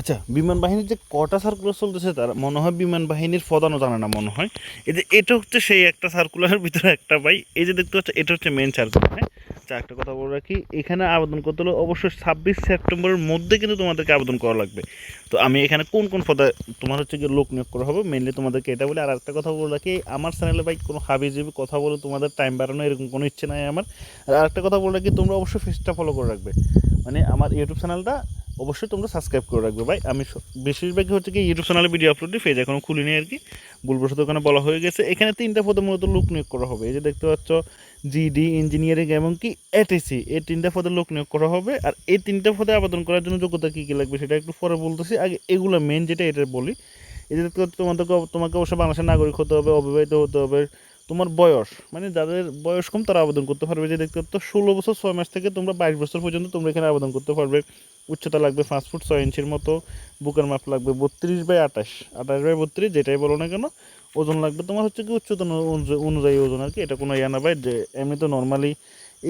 আচ্ছা বিমান বাহিনীর যে কটা সার্কুলার চলতেছে তার, মনে হয় বিমান বাহিনীর প্রধানও জানে না মনে হয়। এই যে এটা হচ্ছে সেই একটা সার্কুলারের ভিতরে একটা ভাই, এই যে দেখতে পাচ্ছ, এটা হচ্ছে মেন সার্কুলার হ্যাঁ? আচ্ছা একটা কথা বলে রাখি, এখানে আবেদন করতে হলে অবশ্যই ছাব্বিশ সেপ্টেম্বরের মধ্যে কিন্তু তোমাদেরকে আবেদন করা লাগবে। তো আমি এখানে কোন কোন পদে, তোমার হচ্ছে গিয়ে লোক নিয়োগ করা হবে মেনলি তোমাদেরকে এটা বলে আর একটা কথা বলে রাখি, আমার চ্যানেলে ভাই কোনো হাবিজাবি কথা বলে তোমাদের টাইম বাড়ানো এরকম কোনো ইচ্ছে নাই আমার। আর আরেকটা কথা বলে রাখি, তোমরা অবশ্যই ফেসটা ফলো করে রাখবে। মানে আমার ইউটিউব চ্যানেলটা অবশ্যই তোমরা সাবস্ক্রাইব করে রাখবে। ভাই, আমি বেশিরভাগই হচ্ছে কি ইউটিউব চ্যানেলে ভিডিও আপলোড দিই ফেজ এখনও খুলিনি আর কি। ভুলবশত ওখানে বলা হয়ে গেছে। এখানে তিনটা পদে মূলত লোক নিয়োগ করা হবে। এই যে দেখতে পাচ্ছ জিডি ইঞ্জিনিয়ারিং এবং কি এটিসি এই তিনটা পদে লোক নিয়োগ করা হবে। আর এই তিনটা পদে আবেদন করার জন্য যোগ্যতা কী কী লাগবে সেটা একটু পরে বলতেছি। আগে এগুলো মেন যেটা এটা বলি। এই যে তোমাদেরকে তোমাকে অবশ্যই বাংলাদেশের নাগরিক হতে হবে, অবিবাহিত হতে হবে। তোমার বয়স মানে যাদের বয়স কম তারা আবেদন করতে পারবে। যে দেখতে পাচ্ছ, ষোলো বছর ছয় মাস থেকে তোমরা বাইশ বছর পর্যন্ত তোমরা এখানে আবেদন করতে পারবে। উচ্চতা লাগবে পাঁচ ফুট ছয় ইঞ্চির মতো, বুকের মাপ লাগবে বত্রিশ বাই আঠাশ। আঠাশ বাই বত্রিশ, যেটাই বলো না কেন, ওজন লাগবে তোমার হচ্ছে কি উচ্চতা অনুযায়ী ওজন আর কি, এটা কোনো ইয়া না ভাই, যে এমনি তো নর্মালি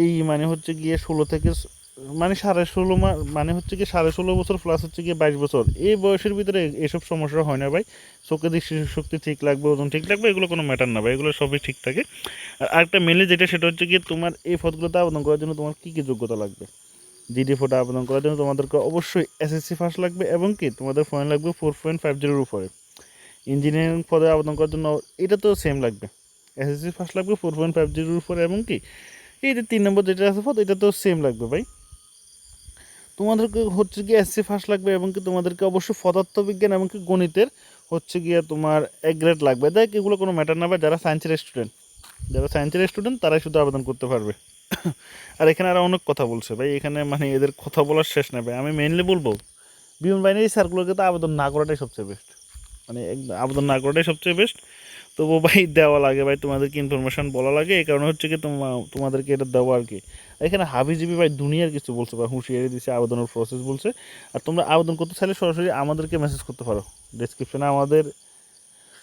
এই মানে হচ্ছে গিয়ে ষোলো থেকে মানে সাড়ে ষোলো মানে হচ্ছে কি সাড়ে ষোলো বছর প্লাস হচ্ছে গিয়ে বাইশ বছর, এই বয়সের ভিতরে এসব সমস্যা হয় না ভাই। চোখে দৃষ্টি শক্তি ঠিক লাগবে, ওজন ঠিক লাগবে, এগুলো কোনো ম্যাটার না ভাই, এগুলো সবই ঠিক থাকে। আর একটা মেনলি যেটা সেটা হচ্ছে কি তোমার এই পদগুলোতে আবেদন করার জন্য তোমার কী কী যোগ্যতা লাগবে? জিডি ফোটা আবেদন করার জন্য তোমাদেরকে অবশ্যই এসএসসি ফার্স্ট লাগবে এবং কি তোমাদের পয়েন্ট লাগবে ফোর পয়েন্ট ফাইভ জিরোর উপরে। ইঞ্জিনিয়ারিং পদে আবেদন করার জন্য এটা তো সেম লাগবে। এসএসসি ফার্স্ট লাগবে ফোর পয়েন্ট ফাইভ জিরোর উপরে এবং কি এই যে তিন নম্বর যেটা আছে পদ, এটা তো সেম লাগবে ভাই। তোমাদেরকে হচ্ছে গিয়ে এসসি ফার্স্ট লাগবে এবং কি তোমাদেরকে অবশ্যই পদার্থবিজ্ঞান এবং কি গণিতের হচ্ছে গিয়ে তোমার এক গ্রেড লাগবে। দেখ, এগুলো কোনো ম্যাটার না ভাই, যারা সায়েন্সের স্টুডেন্ট যারা সায়েন্সের স্টুডেন্ট তারাই শুধু আবেদন করতে পারবে। আর এখানে আরও অনেক কথা বলছে, ভাই। এখানে মানে এদের কথা বলার শেষ নেই, ভাই। আমি মেনলি বলব বিমান বাহিনীর সার্কুলারকে তো আবেদন না করাটাই সবচেয়ে বেস্ট মানে একদম আবেদন না করাটাই সবচেয়ে বেস্ট তবু ভাই, দেওয়া লাগে, ভাই। তোমাদেরকে ইনফরমেশন বলা লাগে। এই কারণে হচ্ছে কি, তোমা- তোমাদেরকে এটা দেওয়া আর কি। এখানে হাবিজিবি ভাই দুনিয়ার কিছু বলছে, ভাই। হুঁশিয়ারি দিছে, আবেদনের প্রসেস বলছে। আর তোমরা আবেদন করতে চাইলে সরাসরি আমাদেরকে মেসেজ করতে পারো। ডিসক্রিপশনে আমাদের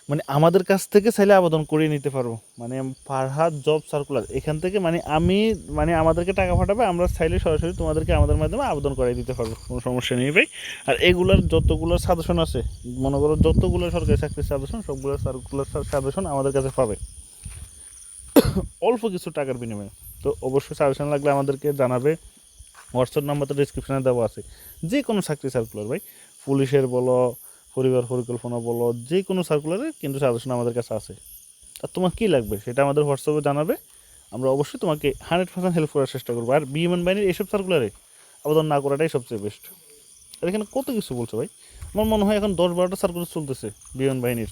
মানে আমাদের কাছ থেকে চাইলে আবেদন করিয়ে নিতে পারব। মানে ফারহাদ জব সার্কুলার এখান থেকে মানে আমি মানে আমাদেরকে টাকা পাঠাবে, আমরা চাইলে সরাসরি তোমাদেরকে আমাদের মাধ্যমে আবেদন করাই দিতে পারব, কোনো সমস্যা নেই ভাই। আর এগুলোর যতগুলো সাজেশন আছে, মনে করো যতগুলো সরকারি চাকরির সাজেশন সবগুলো সার্কুলার সাজেশন আমাদের কাছে পাবে। অল্প কিছু টাকার বিনিময়ে। তো অবশ্যই সাজেশন লাগলে আমাদেরকে জানাবে। হোয়াটসঅ্যাপ নাম্বার তো ডিসক্রিপশনে দেওয়া আছে। যে কোনো চাকরি সার্কুলার ভাই। পুলিশের বলো পরিবার পরিকল্পনা বলো, যে কোনো সার্কুলারে কিন্তু সাজেশন আমাদের কাছে আছে। আর তোমার কী লাগবে সেটা আমাদের হোয়াটসঅ্যাপে জানাবে। আমরা অবশ্যই তোমাকে হান্ড্রেড পার্সেন্ট হেল্প করার চেষ্টা করব। আর বিএমএন বাহিনীর এইসব সার্কুলারে আবেদন না করাটাই সবচেয়ে বেস্ট আর এখানে কত কিছু বলছো ভাই? আমার মনে হয় এখন দশ বারোটা সার্কুলার চলতেছে বিমান বাহিনীর